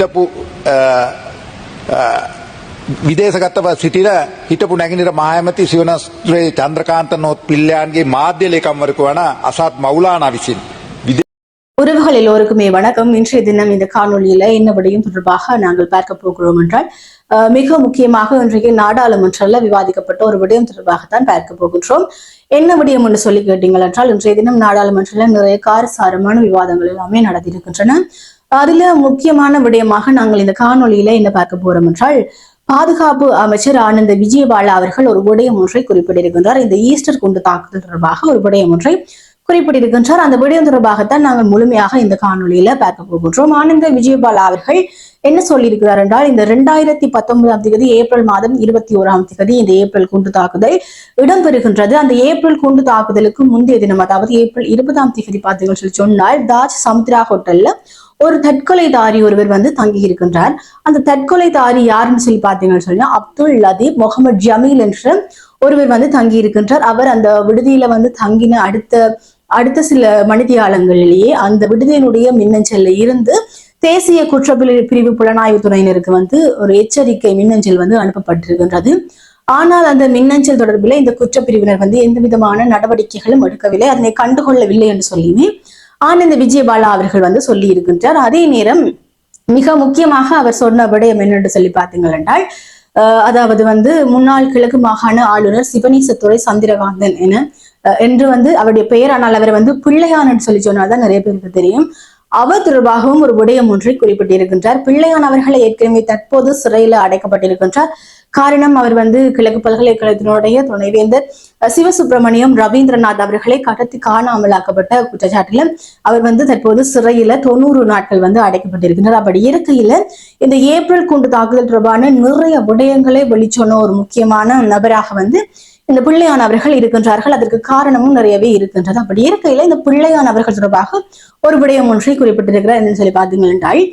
හිටපු අ, අ, විදේශගතව සිටින හිටපු නැගිනිර මහඇමති සිවනස්ත්‍රේ චන්ද්‍රකාන්ත නෝත් පිල්ලයන්ගේ මාධ්‍ය ලේකම්වරකු වන අසත් මෞලානා විසින් විදේ உறவுகள் எல்லோருக்குமே வணக்கம் இன்றைய தினம் இந்த காணொளியில என்ன விடயம் தொடர்பாக நாங்கள் பார்க்க போகிறோம் என்றால் அஹ், மிக முக்கியமாக இன்றைக்கு நாடாளுமன்றத்தில் விவாதிக்கப்பட்ட ஒரு விடயம் தொடர்பாகத்தான் பார்க்க போகின்றோம் என்ன விடயம் என்று சொல்லி கேட்டீங்கள் என்றால் இன்றைய தினம் நாடாளுமன்றத்தில் நிறைய காரசாரமான விவாதங்கள் எல்லாமே நடந்திருக்கின்றன அதுல முக்கியமான விடயமாக நாங்கள் இந்த காணொலியில என்ன பார்க்க போறோம் என்றால் பாதுகாப்பு அமைச்சர் ஆனந்த விஜயபாலா அவர்கள் ஒரு விடயம் ஒன்றை குறிப்பிட்டிருக்கின்றார். இந்த ஈஸ்டர் குண்டு தாக்குதல் தொடர்பாக ஒரு விடயம் ஒன்றை குறிப்பிட்டிருக்கின்றார். அந்த விடயம் தொடர்பாகத்தான் நாங்கள் முழுமையாக இந்த காணொலியில பார்க்க போகின்றோம். ஆனந்த விஜயபாலா அவர்கள் என்ன சொல்லியிருக்கிறார் என்றால் இந்த ரெண்டாயிரத்தி பத்தொன்பதாம் தேதி ஏப்ரல் மாதம் இருபத்தி ஓராம் தேதி இந்த ஏப்ரல் குண்டு தாக்குதல் இடம்பெறுகின்றது. அந்த ஏப்ரல் குண்டு தாக்குதலுக்கு முந்தைய தினம் அதாவது ஏப்ரல் இருபதாம் தேதி பார்த்தீங்கன்னு சொல்லி சொன்னால் தாஜ் சமுத்ரா ஹோட்டல்ல ஒரு தற்கொலைதாரி ஒருவர் வந்து தங்கி இருக்கின்றார் அந்த தற்கொலைதாரி யாருன்னு சொல்லி பார்த்தீங்கன்னு சொன்னா அப்துல் லதீப் முகமது ஜமீல் என்ற ஒருவர் வந்து தங்கி இருக்கின்றார் அவர் அந்த விடுதியில வந்து தங்கின அடுத்த அடுத்த சில மனிதியாளங்களிலேயே அந்த விடுதியினுடைய மின்னஞ்சல்ல இருந்து தேசிய குற்றப்பிரி பிரிவு புலனாய்வு துறையினருக்கு வந்து ஒரு எச்சரிக்கை மின்னஞ்சல் வந்து அனுப்பப்பட்டிருக்கின்றது. ஆனால் அந்த மின்னஞ்சல் தொடர்பில் இந்த குற்றப்பிரிவினர் வந்து எந்த விதமான நடவடிக்கைகளும் எடுக்கவில்லை. அதனை கண்டுகொள்ளவில்லை என்று சொல்லியுமே ஆனந்த விஜயபாலா அவர்கள் வந்து சொல்லி இருக்கின்றார் அதே நேரம் மிக முக்கியமாக அவர் சொன்ன விடயம் என்னென்று சொல்லி பார்த்தீங்கள் என்றால் அதாவது வந்து முன்னாள் கிழக்கு மாகாண ஆளுநர் சிவனீசத்துறை சந்திரகாந்தன் என அஹ் என்று வந்து அவருடைய பெயர் ஆனால் அவர் வந்து பிள்ளையான்னு சொல்லி சொன்னால்தான் நிறைய பேருக்கு தெரியும். அவர் தொடர்பாகவும் ஒரு விடயம் ஒன்றை குறிப்பிட்டிருக்கின்றார். பிள்ளையான் அவர்களை ஏற்கனவே தற்போது சிறையில் அடைக்கப்பட்டிருக்கின்றார். காரணம் அவர் வந்து கிழக்கு பல்கலைக்கழகத்தினுடைய துணைவேந்தர் சிவசுப்பிரமணியம் ரவீந்திரநாத் அவர்களை கடத்தி காணாமலாக்கப்பட்ட குற்றச்சாட்டில் அவர் வந்து தற்போது சிறையில தொண்ணூறு நாட்கள் வந்து அடைக்கப்பட்டிருக்கின்றார். அப்படி இருக்கையில இந்த ஏப்ரல் குண்டு தாக்குதல் தொடர்பான நிறைய விடயங்களை வெளிச்சொன்ன ஒரு முக்கியமான நபராக வந்து இந்த பிள்ளையான் அவர்கள் இருக்கின்றார்கள். அதற்கு காரணமும் நிறையவே இருக்கின்றது. அப்படி இருக்கையில இந்த பிள்ளையான் அவர்கள் தொடர்பாக ஒரு விடயம் ஒன்றை குறிப்பிட்டிருக்கிறார். என்னன்னு சொல்லி பார்த்தீங்கள்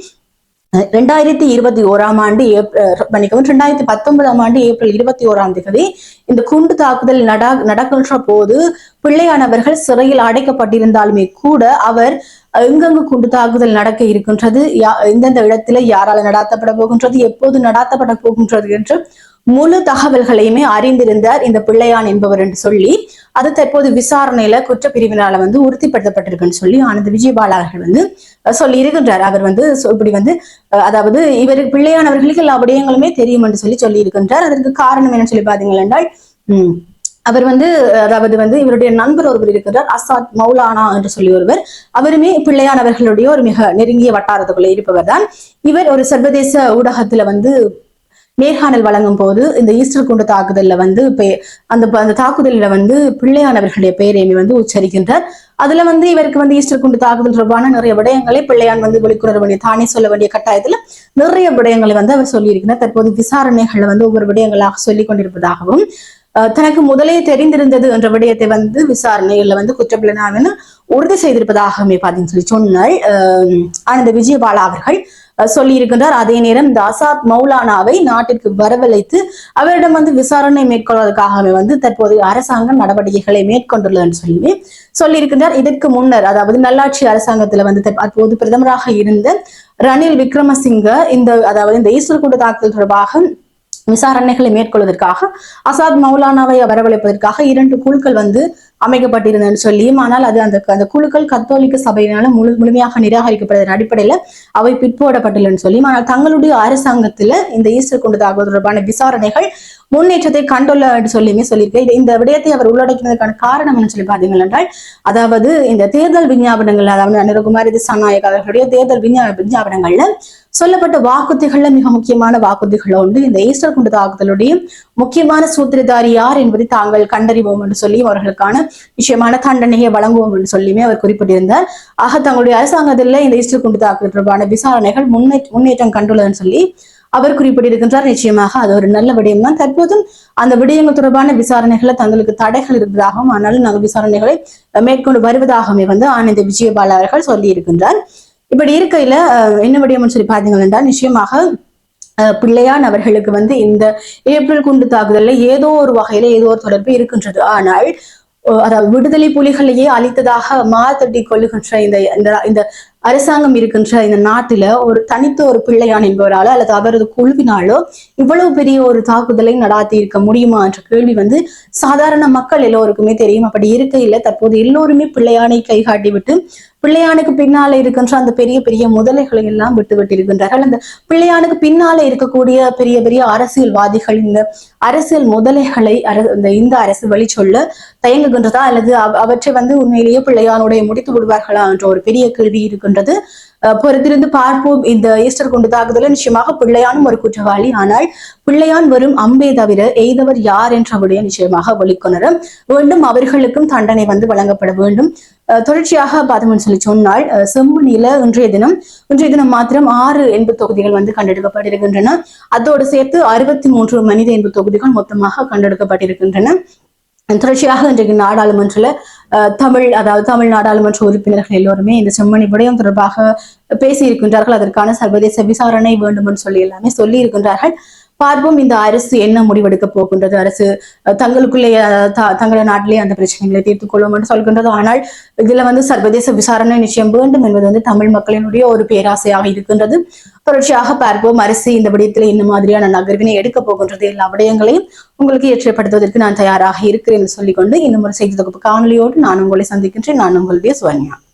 ரெண்டாயிரத்தி இருபத்தி ஓராம் ஆண்டு ஏப்ரல் மன்னிக்கவும் ரெண்டாயிரத்தி பத்தொன்பதாம் ஆண்டு ஏப்ரல் இருபத்தி ஓராம் தேதி இந்த குண்டு தாக்குதல் நட நடக்கின்ற போது பிள்ளையானவர்கள் சிறையில் அடைக்கப்பட்டிருந்தாலுமே கூட அவர் எங்கெங்கு குண்டு தாக்குதல் நடக்க இருக்கின்றது யா- எந்தெந்த இடத்துல யாரால நடாத்தப்பட போகின்றது எப்போது நடாத்தப்பட போகின்றது என்று முழு தகவல்களையுமே அறிந்திருந்தார் இந்த பிள்ளையான் என்பவர் என்று சொல்லி அது தற்போது விசாரணையில குற்றப்பிரிவினால வந்து உறுதிப்படுத்தப்பட்டிருக்குன்னு சொல்லி ஆனந்த விஜயபாலா அவர்கள் வந்து சொல்லி இருக்கின்றார். அவர் வந்து இப்படி வந்து அஹ், அதாவது இவர் பிள்ளையானவர்களுக்கு எல்லா விடயங்களுமே தெரியும் என்று சொல்லி சொல்லி இருக்கின்றார். அதற்கு காரணம் என்ன சொல்லி பாத்தீங்கன்னா என்றால் உம் அவர் வந்து அதாவது வந்து இவருடைய நண்பர் ஒருவர் இருக்கிறார் அசாத் மௌலானா என்று சொல்லி ஒருவர். அவருமே பிள்ளையானவர்களுடைய ஒரு மிக நெருங்கிய வட்டாரத்துக்குள்ள இருப்பவர் தான் இவர் ஒரு சர்வதேச ஊடகத்துல வந்து நேர்காணல் வழங்கும் போது இந்த ஈஸ்டர் குண்டு தாக்குதல்ல வந்து அந்த அந்த தாக்குதலில் வந்து பிள்ளையானவர்களுடைய பெயரையுமே வந்து உச்சரிக்கின்றார். அதுல வந்து இவருக்கு வந்து ஈஸ்டர் குண்டு தாக்குதல் தொடர்பான நிறைய விடயங்களை பிள்ளையான் வந்து வெளிக்கொணர வேண்டிய தானே சொல்ல வேண்டிய கட்டாயத்துல நிறைய விடயங்களை வந்து அவர் சொல்லியிருக்கிறார். தற்போது விசாரணைகளை வந்து ஒவ்வொரு விடயங்களாக சொல்லிக் கொண்டிருப்பதாகவும் தனக்கு முதலே தெரிந்திருந்தது என்ற விடயத்தை வந்து விசாரணையில வந்து குற்றப்பிள்ளைனாவின் உறுதி செய்திருப்பதாகவே பார்த்தீங்கன்னு சொல்லி சொன்னால் ஆனந்த விஜயபாலா அவர்கள் சொல்லி சொல்லியிருக்கின்றார். அதே நேரம் இந்த அசாத் மௌலானாவை நாட்டிற்கு வரவழைத்து அவரிடம் வந்து விசாரணை மேற்கொள்வதற்காகவே வந்து தற்போது அரசாங்கம் நடவடிக்கைகளை மேற்கொண்டுள்ளதுன்னு சொல்லி சொல்லியிருக்கின்றார். இதற்கு முன்னர் அதாவது நல்லாட்சி அரசாங்கத்துல வந்து தற்போது அப்போது பிரதமராக இருந்த ரணில் விக்ரமசிங்க இந்த அதாவது இந்த ஈஸ்வர் கூட்ட தாக்குதல் தொடர்பாக விசாரணைகளை மேற்கொள்வதற்காக அசாத் மௌலானாவை வரவழைப்பதற்காக இரண்டு குழுக்கள் வந்து அமைக்கப்பட்டிருந்ததுன்னு சொல்லியும் ஆனால் அது அந்த அந்த குழுக்கள் கத்தோலிக்க சபையினால முழு முழுமையாக நிராகரிக்கப்படுவதன் அடிப்படையில அவை பிற்போடப்பட்டுள்ளன்னு சொல்லியும் ஆனால் தங்களுடைய அரசாங்கத்துல இந்த ஈஸ்டர் கொண்டு தாக்குவது தொடர்பான விசாரணைகள் முன்னேற்றத்தை கண்டுள்ள சொல்லியுமே சொல்லியிருக்கேன் இந்த விடயத்தை அவர் உள்ளடக்கினதுக்கான காரணம் என்ன சொல்லி பார்த்தீங்கள் என்றால் அதாவது இந்த தேர்தல் விஞ்ஞாபனங்கள் அதாவது அனுரகுமாரி திசாநாயக் அவர்களுடைய தேர்தல் விஞ்ஞா விஞ்ஞாபனங்கள்ல சொல்லப்பட்ட வாக்குறுதிகள்ல மிக முக்கியமான வாக்குறுதிகள் உண்டு இந்த ஈஸ்டர் குண்டு தாக்குதலுடைய முக்கியமான சூத்திரதாரி யார் என்பதை தாங்கள் கண்டறிவோம் என்று சொல்லி அவர்களுக்கான நிச்சயமான தண்டனையை வழங்குவோம் என்று சொல்லியுமே அவர் குறிப்பிட்டிருந்தார். ஆக தங்களுடைய அரசாங்கத்தில் இந்த ஈஸ்டர் குண்டு தாக்குதல் தொடர்பான விசாரணைகள் முன்னே முன்னேற்றம் கண்டுள்ளதுன்னு சொல்லி அவர் குறிப்பிட்டிருக்கின்றார். நிச்சயமாக அது ஒரு நல்ல விடயம் தான். தற்போதும் அந்த விடயங்கள் தொடர்பான விசாரணைகளை தங்களுக்கு தடைகள் இருப்பதாகவும் ஆனாலும் நாங்கள் விசாரணைகளை மேற்கொண்டு வருவதாகவே வந்து ஆனந்த விஜயபால அவர்கள் சொல்லி இருக்கின்றார் இப்படி இருக்கையில என்ன விடயம்னு சொல்லி பார்த்தீங்கள் என்றால் நிச்சயமாக பிள்ளையான் அவர்களுக்கு வந்து இந்த ஏப்ரல் குண்டு தாக்குதல்ல ஏதோ ஒரு வகையில ஏதோ ஒரு தொடர்பு இருக்கின்றது. ஆனால் அதாவது விடுதலை புலிகளையே அழித்ததாக மாத்தட்டி கொள்ளுகின்ற இந்த இந்த- இந்த அரசாங்கம் இருக்கின்ற இந்த நாட்டில ஒரு தனித்த ஒரு பிள்ளையான் என்பவராலோ அல்லது அவரது குழுவினாலோ இவ்வளவு பெரிய ஒரு தாக்குதலை நடாத்தி இருக்க முடியுமா என்ற கேள்வி வந்து சாதாரண மக்கள் எல்லோருக்குமே தெரியும். அப்படி இருக்கையில தற்போது எல்லோருமே பிள்ளையானை கைகாட்டி விட்டு பிள்ளையானுக்கு பின்னால இருக்கின்ற அந்த பெரிய பெரிய முதலைகளை எல்லாம் விட்டு இருக்கின்றார்கள் அந்த பிள்ளையானுக்கு பின்னால இருக்கக்கூடிய பெரிய பெரிய அரசியல்வாதிகள் இந்த அரசியல் முதலைகளை இந்த இந்த அரசு வெளிச்சொல்ல தயங்குகின்றதா? அல்லது அவற்றை வந்து உண்மையிலேயே பிள்ளையானுடைய முடித்து விடுவார்களா என்ற ஒரு பெரிய கேள்வி இருக்கின்றது. அஹ் பொறுத்திருந்து பார்ப்போம். இந்த ஈஸ்டர் குண்டு தாக்குதல நிச்சயமாக பிள்ளையானும் ஒரு குற்றவாளி. ஆனால் பிள்ளையான் வரும் அம்பே தவிர எய்தவர் யார் என்ற அவருடைய நிச்சயமாக வெளிக்கொணர வேண்டும் அவர்களுக்கும் தண்டனை வந்து வழங்கப்பட வேண்டும். தொடர்ச்சியாக பார்த்தோம்னு சொல்லி சொன்னால் அஹ் செம்மணியில இன்றைய தினம் இன்றைய தினம் மாத்திரம் ஆறு எண்பு தொகுதிகள் வந்து கண்டெடுக்கப்பட்டிருக்கின்றன. அதோடு சேர்த்து அறுபத்தி மூன்று மனித எண்பு தொகுதிகள் மொத்தமாக கண்டெடுக்கப்பட்டிருக்கின்றன. தொடர்ச்சியாக இன்றைக்கு நாடாளுமன்றல தமிழ் அதாவது தமிழ் நாடாளுமன்ற உறுப்பினர்கள் எல்லோருமே இந்த செம்மணி விடயம் தொடர்பாக பேசி இருக்கின்றார்கள் அதற்கான சர்வதேச விசாரணை வேண்டும் என்று சொல்லி எல்லாமே சொல்லி இருக்கின்றார்கள் பார்ப்போம். இந்த அரசு என்ன முடிவெடுக்க போகின்றது? அரசு தங்களுக்குள்ளே த- தங்கள நாட்டிலே அந்த பிரச்சனைகளை தீர்த்துக் கொள்ளும் என்று சொல்கின்றது. ஆனால் இதுல வந்து சர்வதேச விசாரணை நிச்சயம் வேண்டும் என்பது வந்து தமிழ் மக்களினுடைய ஒரு பேராசையாக இருக்கின்றது. தொடர்ச்சியாக பார்ப்போம். அரசு இந்த விடயத்தில் இந்த மாதிரியான நகர்வினை எடுக்க போகின்றது? எல்லா விடயங்களையும் உங்களுக்கு ஏற்றப்படுத்துவதற்கு நான் தயாராக இருக்கிறேன் என்று சொல்லிக்கொண்டு இன்னும் ஒரு செய்தி தொகுப்பு காணொலியோடு நான் உங்களை சந்திக்கின்றேன். நான் உங்களுடைய சுவன்யா.